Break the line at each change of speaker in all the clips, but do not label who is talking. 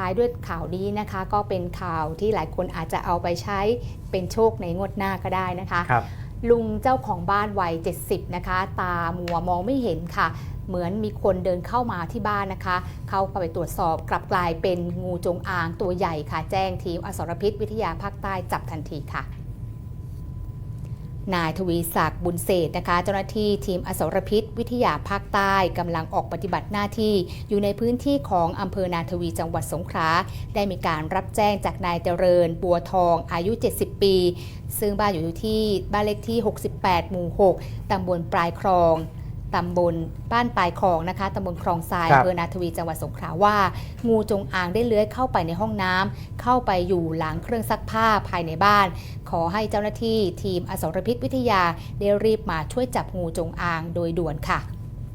ท้ายด้วยข่าวนี้นะคะ ก็เป็นข่าวที่หลายคนอาจจะเอาไปใช้เป็นโชคในงวดหน้าก็ได้นะคะ
ครับ
ลุงเจ้าของบ้านวัย 70 นะคะ ตามัวมองไม่เห็นค่ะ เหมือนมีคนเดินเข้ามาที่บ้านนะคะ เข้าไปตรวจสอบกลับกลายเป็นงูจงอางตัวใหญ่ค่ะ แจ้งทีมอสรพิษวิทยาภาคใต้จับทันทีค่ะ นายทวีศักดิ์บุญเศษนะคะ เจ้าหน้าที่ทีมอสรพิษ วิทยาภาคใต้กำลังออกปฏิบัติหน้าที่อยู่ในพื้นที่ของอำเภอนาทวีจังหวัดสงขลาได้มีการรับแจ้งจากนายเจริญ บัวทองอายุ 70 ปี ซึ่งบ้านอยู่ที่บ้านเลขที่ 68 หมู่ 6ตำบลปลายคลอง ตำบลบ้านปลายคลองนะคะตำบลคลองทราย
ครับ
อำเภอนาทวีจังหวัดสงขลาว่า งูจงอางได้เลื้อยเข้าไปในห้องน้ำเข้าไปอยู่หลังเครื่องซักผ้าภายในบ้าน ขอให้เจ้าหน้าที่ทีมอสรพิษวิทยาได้รีบมาช่วยจับงูจงอางโดยด่วนค่ะ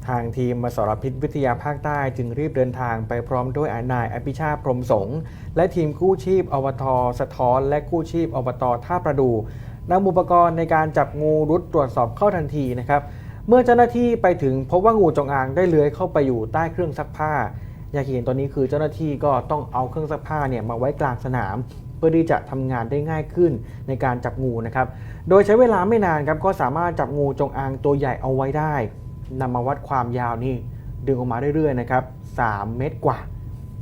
ทางทีมมสรพิษวิทยาภาคใต้จึงรีบเดินทางไปพร้อมด้วยนายอภิชาติพรหมสงฆ์และทีมกู้ชีพอบตสะท้อน และกู้ชีพอบตท่าประดูนำอุปกรณ์ในการจับงูรุดตรวจสอบเข้าทันทีนะครับ เมื่อเจ้าหน้าที่ไปถึงพบว่างูจงอางได้เลื้อยเข้าไปอยู่ใต้เครื่องซักผ้าอยางที่เห็นตอนนี้คือเจ้าหน้าที่ก็ต้องเอาเครื่องซักผ้าเนี่ยมาไว้กลางสนาม เพื่อที่จะทำงานได้ง่ายขึ้นในการจับงูนะครับ โดยใช้เวลาไม่นานครับก็สามารถจับงูจงอางตัวใหญ่เอาไว้ได้นำมาวัดความยาวนี่ดึงออกมาเรื่อยๆนะครับ3เมตรกว่า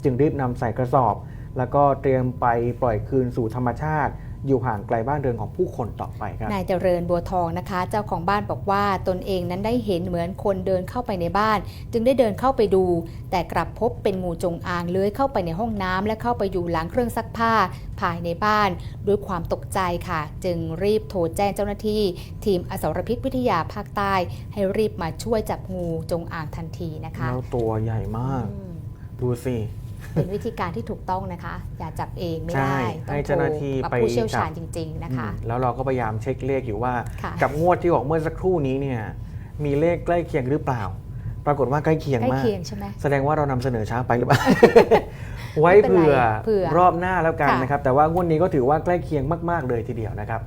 จึงรีบนำใส่กระสอบ แล้วก็เตรียมไปปล่อยคืนสู่ธรรมชาติ อยู่ห่างไกลบ้านเรือนของผู้คนต่อไปครับ
นายเจริญบัวทองนะคะ เจ้าของบ้านบอกว่าตนเองนั้นได้เห็นเหมือนคนเดินเข้าไปในบ้าน จึงได้เดินเข้าไปดู แต่กลับพบเป็นงูจงอางเลื้อยเข้าไปในห้องน้ำและเข้าไปอยู่หลังเครื่องซักผ้าภายในบ้าน ด้วยความตกใจค่ะ จึงรีบโทรแจ้งเจ้าหน้าที่ ทีมอสรพิษวิทยาภาคใต้ ให้รีบมาช่วยจับงูจงอางทันทีนะคะ
แล้วตัวใหญ่มาก
อืม
ดูสิ
เป็นวิธีการที่ถูกต้องนะคะ อย่าจับเองไม่
ใช่
ได้
ให้เจ้าหน้าที่
ต้องโทรกับ
ไป
ผู้เชี่ยวชาญ
จับ
จริง ๆนะคะ
แล้วเราก็พยายามเช็คเลขอยู่ว่า
ค่ะ
กับงวดที่ออกเมื่อสักครู่นี้เนี่ยมีเลขใกล้เคียงหรือเปล่า ปรากฏว่าใกล้เคียง
ใกล้
มาก
เคียงใช่ไหม
แสดงว่าเรานำเสนอช้าไปหรือเปล่าไว้
ไม่เป็นไร
เผื่อ
เผื่อ
รอบหน้าแล้วกัน
ค่ะ
นะครับ แต่ว่างวดนี้ก็ถือว่าใกล้เคียงมาก ๆเลยทีเดียวนะครับ